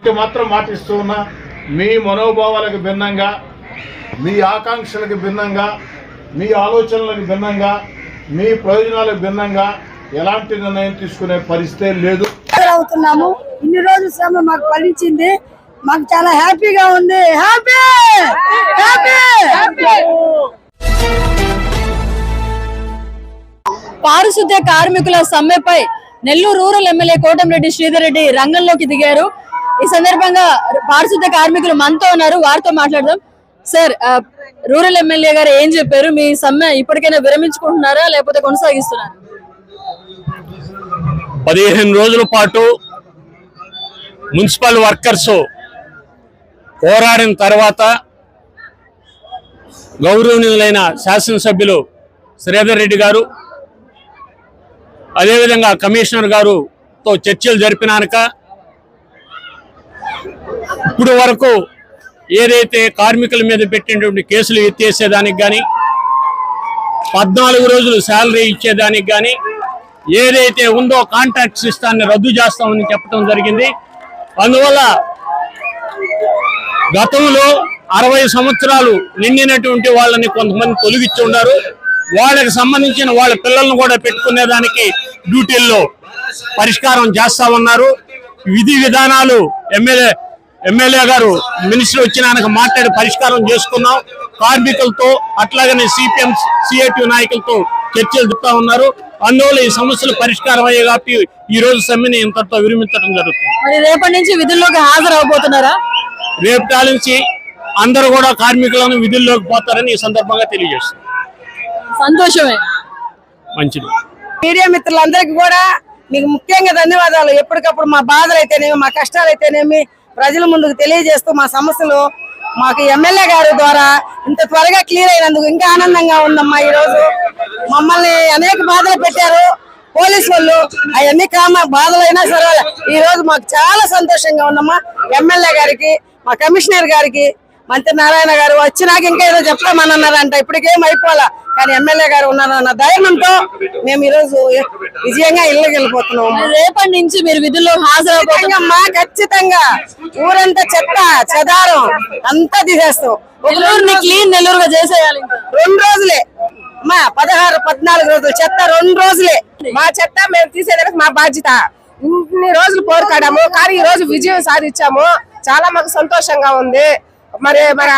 ఒకటి మాత్రం మాటిస్తూ ఉన్నా మీ మనోభావాలకు భిన్నంగా మీ ఆకాంక్షలకు భిన్నంగా మీ ఆలోచనలకు భిన్నంగా మీ ప్రయోజనాలకు భిన్నంగా ఎలాంటి నిర్ణయం తీసుకునే పరిస్థితే లేదు. అవుతున్నాము. ఇన్ని రోజుల శ్రమ మాకు ఫలించింది. మాకు చాలా హ్యాపీగా ఉంది. హ్యాపీ! హ్యాపీ! పారిశుద్ధ్య కార్మికుల సమ్మెపై నెల్లూరు రూరల్ ఎమ్మెల్యే కోటంరెడ్డి శ్రీధర్ రెడ్డి రంగంలోకి దిగారు. ఈ సందర్భంగా పారిశుద్ధ కార్మికులు మనతో ఉన్నారు వారితో మాట్లాడదాం. సార్ రూరల్ ఎమ్మెల్యే గారు ఏం చెప్పారు? మీ సమ్మె ఇప్పటికైనా విరమించుకుంటున్నారా? లేకపోతే కొనసాగిస్తున్నారా? పదిహేను రోజుల పాటు మున్సిపల్ వర్కర్స్ పోరాడిన తర్వాత గౌరవనీయులైన శాసనసభ్యులు శ్రీధర్ రెడ్డి గారు అదేవిధంగా కమిషనర్ గారుతో చర్చలు జరిపినాక ఇప్పుడు వరకు ఏదైతే కార్మికుల మీద పెట్టినటువంటి కేసులు ఎత్తేసేదానికి కానీ పద్నాలుగు రోజులు శాలరీ ఇచ్చేదానికి కానీ ఏదైతే ఉందో కాంట్రాక్ట్ సిస్టాన్ని రద్దు చేస్తామని చెప్పడం జరిగింది. అందువల్ల గతంలో అరవై సంవత్సరాలు నిండినటువంటి వాళ్ళని కొంతమంది తొలగించి ఉన్నారు. వాళ్ళకి సంబంధించిన వాళ్ళ పిల్లలను కూడా పెట్టుకునేదానికి డ్యూటీల్లో పరిష్కారం చేస్తా ఉన్నారు. విధి విధానాలు ఎమ్మెల్యే ఎమ్మెల్యే గారు మినిస్టర్ వచ్చినాక మాట్లాడి పరిష్కారం చేసుకున్నాం కార్మికులతో అట్లాగనే సిపిఎం సిఐటి నాయకులతో చర్చలు చెప్తా ఉన్నారు. అందువల్ల ఈ సమస్యలు పరిష్కారం అయ్యే కాబట్టి ఈ రోజు సమ్మెని ఇంతటితో విరమించడం జరుగుతుంది. రేపటి నుంచి విధుల్లోకి హాజరు అవబోతున్నారా రేపు నుంచి అందరూ కూడా కార్మికులను విధుల్లోకి పోతారని ఈ సందర్భంగా తెలియజేస్తుంది సంతోషమే. మంచిది. మీడియా మిత్రులందరికీ కూడా మీకు ముఖ్యంగా ధన్యవాదాలు. ఎప్పటికప్పుడు మా బాధలు అయితేనేమి మా కష్టాలు అయితేనేమి ప్రజల ముందుకు తెలియజేస్తూ మా సమస్యలు మాకు ఎమ్మెల్యే గారి ద్వారా ఇంత త్వరగా క్లియర్ అయినందుకు ఇంకా ఆనందంగా ఉందమ్మా ఈరోజు. మమ్మల్ని అనేక బాధలు పెట్టారు. పోలీసు వాళ్ళు అవన్నీ కామ బాధలైనా సరే ఈరోజు మాకు చాలా సంతోషంగా ఉందమ్మా. ఎమ్మెల్యే గారికి మా కమిషనర్ గారికి మంత్రి నారాయణ గారు వచ్చినాక ఇంకా ఏదో చెప్తామన్నారంట ఇప్పటికేం అయిపోవాలా? కానీ ఎమ్మెల్యే గారు ఉన్నారన్న ధైర్యంతో మేము ఈరోజు విజయంగా ఇళ్ళకి వెళ్ళిపోతున్నాము. మరి రేపటి నుంచి మీరు విధుల్లో హాజరు అవబోతున్నారు ఖచ్చితంగా ఊరంతా చెత్త చెదారం అంతా తీసేస్తాం. నెల్లూరుని క్లీన్ నెల్లూరుగా చేసేయాలి రెండు రోజులే. అమ్మా పదహారు పద్నాలుగు రోజులు చెత్త రెండు రోజులే. మా చెత్త మేము తీసేదానికి మా బాధ్యత. ఇన్ని రోజులు పోరాడాము కానీ ఈ రోజు విజయం సాధించాము. చాలా మాకు సంతోషంగా ఉంది. మరి మన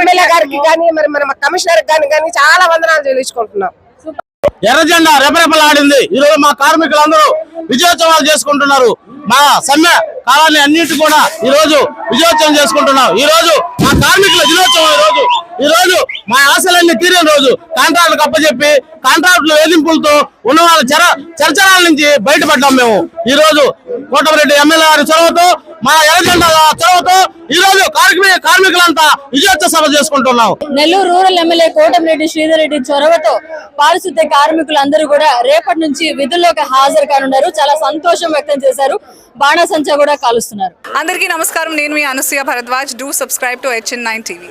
ఎమ్మెల్యే గారికి కానీ మరి మన కమిషనర్ గాని కానీ చాలా వందనాలు చెల్లించుకుంటున్నాం. ఎర్రజెండా రెపరెపలాడింది. ఈ రోజు మా కార్మికులందరూ విజయోత్సవాలు చేసుకుంటున్నారు. మా సమ్మె కాలాన్ని అన్నిటి కూడా ఈ రోజు విజయోత్సవం చేసుకుంటున్నాం. ఈ రోజు మా కార్మికుల దినోత్సవం ఈ రోజు. ఈ రోజు మా ఆశలన్నీ తీరిన రోజు. కాంట్రాక్టులకు అప్పచెప్పి కాంట్రాక్టుల వేధింపులతో ఉన్న వాళ్ళ చర చర్చల నుంచి బయటపడ్డాం మేము. ఈ రోజు కోటమిరెడ్డి ఎమ్మెల్యే గారి చొరవతో మా ఎర్రజెండా చొరవతో ఈ రోజు కార్మిక కార్మికులంతా విజయోత్సవ సభ చేసుకుంటున్నాం. నెల్లూరు రూరల్ ఎమ్మెల్యే కోటమిరెడ్డి శ్రీధర్ రెడ్డి చొరవతో పారిశుద్ధ్య కార్మికులందరూ కూడా రేపటి నుంచి విధుల్లోకి హాజరు కానున్నారు. చాలా సంతోషం వ్యక్తం చేశారు. బాణసంచా కూడా కాలుస్తున్నారు. అందరికీ నమస్కారం. నేను మీ Anasuya Bharadwaj. Do subscribe to HN nine TV